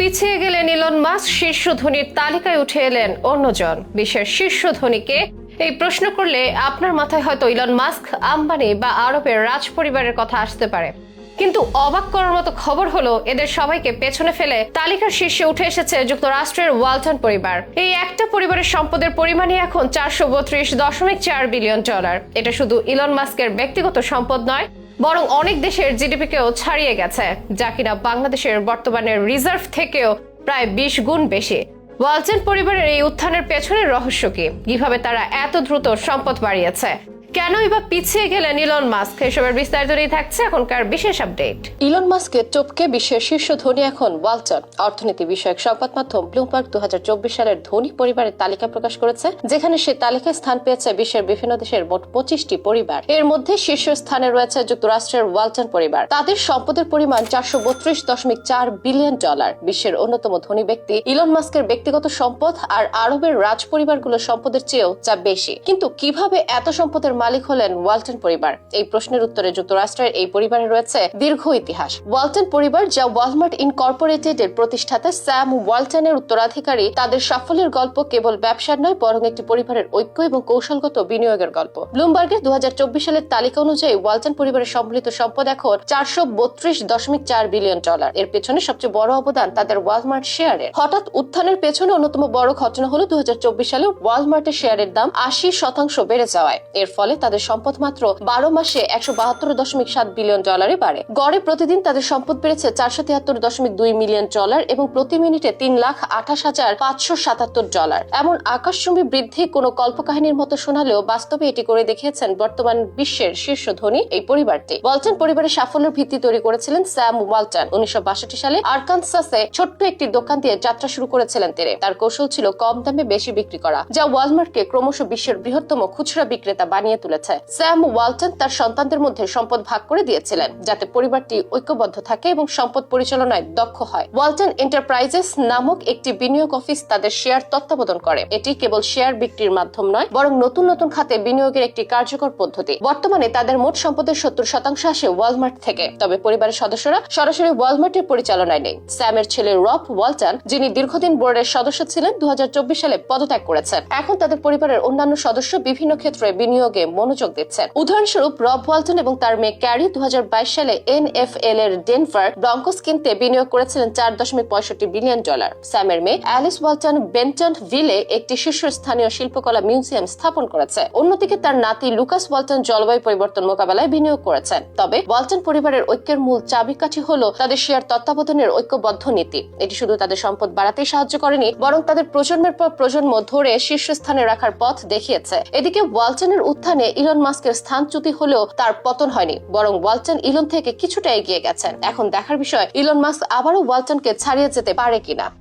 পিছিয়ে গেলেন Elon Musk শীর্ষ ধনীর তালিকায় উঠে এলেন অন্যজন। বিশ্বের শীর্ষ ধনীকে এই প্রশ্ন করলে আপনার মাথায় হয়তো ইলন মাস্ক, আম্বানি বা আরবের রাজ পরিবারের কথা আসতে পারে। কিন্তু অবাক করার মতো খবর হলো, এদের সবাইকে পেছনে ফেলে তালিকার শীর্ষে উঠে এসেছে যুক্তরাষ্ট্রের ওয়ালটন পরিবার। এই একটা পরিবারের সম্পদের পরিমাণই এখন চারশো বত্রিশ দশমিক চার বিলিয়ন ডলার। এটা শুধু ইলন মাস্কের ব্যক্তিগত সম্পদ নয় বরং অনেক দেশের জিডিপি কেও ছাড়িয়ে গেছে, যা কিনা বাংলাদেশের বর্তমানের রিজার্ভ থেকেও প্রায় বিশ গুণ বেশি। ওয়ালটন পরিবারের এই উত্থানের পেছনের রহস্য কি? কীভাবে তারা এত দ্রুত সম্পদ বাড়িয়েছে? কেনই বা পিছিয়ে গেলেন ইলন মাস্ক? এসবের বিস্তারিত নিয়ে থাকছে এখনকার বিশেষ আপডেট। ইলন মাস্কের টপকে বিশ্বের শীর্ষ ধনী এখন ওয়ালটন। অর্থনীতি বিষয়ক সংবাদ মাধ্যম ব্লুমবার্গ দু সালের ধনী পরিবারের তালিকা প্রকাশ করেছে, যেখানে সে তালিকায় স্থান পেয়েছে বিশ্বের বিভিন্ন দেশের মোট পঁচিশটি পরিবার। এর মধ্যে শীর্ষ স্থানে রয়েছে যুক্তরাষ্ট্রের ওয়ালটন পরিবার। তাদের সম্পদের পরিমাণ চারশো বত্রিশ দশমিক চার বিলিয়ন ডলার। বিশ্বের অন্যতম ধনী ব্যক্তি ইলন মাস্কের ব্যক্তিগত সম্পদ আর আরবের রাজ পরিবারগুলোর সম্পদের চেয়েও যা বেশি। কিন্তু কীভাবে এত সম্পদের মালিক হলেন ওয়ালটন পরিবার। এই প্রশ্নের উত্তরে যুক্তরাষ্ট্রের এই পরিবারে রয়েছে দীর্ঘ ইতিহাস। ওয়ালটন পরিবার, যা ওয়ালমার্ট ইনকর্পোরেটেড এর প্রতিষ্ঠাতা স্যাম ওয়ালটনের উত্তরাধিকারী, তাদের সাফল্যের গল্প কেবল ব্যবসার নয়, বরং একটি পরিবারের ঐক্য এবং কৌশলগত বিনিয়োগের গল্প। ব্লুমবার্গের দু সালের তালিকা অনুযায়ী ওয়ালটন পরিবারের সম্মিলিত সম্পদ এখন চারশো বত্রিশ দশমিক চার বিলিয়ন ডলার। এর পেছনে সবচেয়ে বড় অবদান তাদের ওয়ালমার্ট শেয়ারের হঠাৎ উত্থানের পেছনে অন্যতম বড় ঘটনা হলো দু সালে ওয়ালমার্টের শেয়ারের দাম আশি শতাংশ বেড়ে যাওয়ায়। এর ফলে তাদের সম্পদ মাত্র বারো মাসে একশো বাহাত্তর দশমিক সাত বিলিয়ন ডলারে বাড়ে। গড়ে প্রতিদিন তাদের সম্পদ বেড়েছে চারশো তিয়াত্তর দশমিক দুই মিলিয়ন ডলার এবং প্রতি মিনিটে তিন লাখ আঠাশ হাজার পাঁচশো সাতাত্তর ডলার। এমন আকাশচুম্বী বৃদ্ধি কোনো কল্পকাহিনীর মতো শোনালেও বাস্তবে এটি করে দেখিয়েছেন বর্তমান বিশ্বের শীর্ষ ধনী এই পরিবারটি। ওয়ালটন পরিবারের সাফল্যের ভিত্তি তৈরি করেছিলেন স্যাম ওয়ালটন। উনিশশো সালে আরকানসাসে ছোট্ট একটি দোকান দিয়ে যাত্রা শুরু করেছিলেন তিনি। তার কৌশল ছিল কম দামে বেশি বিক্রি করা, যা ওয়ালমার্টকে ক্রমশ বিশ্বের বৃহত্তম খুচরা বিক্রেতা বানিয়ে তুলেছে। স্যাম ওয়ালটন তার সন্তানদের মধ্যে সম্পদ ভাগ করে দিয়েছিলেন, যাতে পরিবারটি ঐক্যবদ্ধ থাকে এবং সম্পদ পরিচালনায় দক্ষ হয়। ওয়ালটন এন্টারপ্রাইজেস নামক একটি বিনিয়োগ অফিস তাদের শেয়ার তত্ত্বাবধান করে। এটি কেবল শেয়ার বিক্রির মাধ্যম নয়, বরং নতুন নতুন খাতে বিনিয়োগের একটি কার্যকর পদ্ধতি। বর্তমানে তাদের মোট সম্পদের সত্তর শতাংশ আসে ওয়ালমার্ট থেকে, তবে পরিবারের সদস্যরা সরাসরি ওয়ালমার্টের পরিচালনায় নেই। স্যামের ছেলে রব ওয়ালটন, যিনি দীর্ঘদিন বোর্ডের সদস্য ছিলেন দু হাজার চব্বিশ সালে পদত্যাগ করেছেন। এখন তাদের পরিবারের অন্যান্য সদস্য বিভিন্ন ক্ষেত্রে বিনিয়োগে মনোযোগ দিচ্ছেন। উদাহরণস্বরূপ, রব ওয়ালটন এবং তার মেয়ে ক্যারি দু হাজার বাইশ সালে এনএফএল এর ডেনভার ব্রঙ্কস কিনতে বিনিয়োগ করেছিলেন চার দশমিক পঁয়ষট্টি বিলিয়ন ডলার। স্যামের মেয়ে অ্যালিস ওয়ালটন বেন্টন ভিলে একটি শীর্ষস্থানীয় শিল্পকলা মিউজিয়াম স্থাপন করেছে। অন্যদিকে তার নাতি লুকাস ওয়ালটন জলবায়ু পরিবর্তন মোকাবেলায় বিনিয়োগ করেছেন। তবে ওয়ালটন পরিবারের ঐক্যের মূল চাবিকাঠি হল তাদের শেয়ার তত্ত্বাবধানের ঐক্যবদ্ধ নীতি। এটি শুধু তাদের সম্পদ বাড়াতেই সাহায্য করেনি, বরং তাদের প্রজন্মের পর প্রজন্ম ধরে শীর্ষস্থানে রাখার পথ দেখিয়েছে। এদিকে ওয়ালটনের উত্থানে ইলন মাস্কের স্থানচ্যুতি হলেও তার পতন হয়নি, বরং ওয়ালটন ইলন থেকে কিছুটা এগিয়ে গেছেন। এখন দেখার বিষয়, ইলন মাস্ক আবারও ওয়ালটনকে ছাড়িয়ে যেতে পারে কিনা।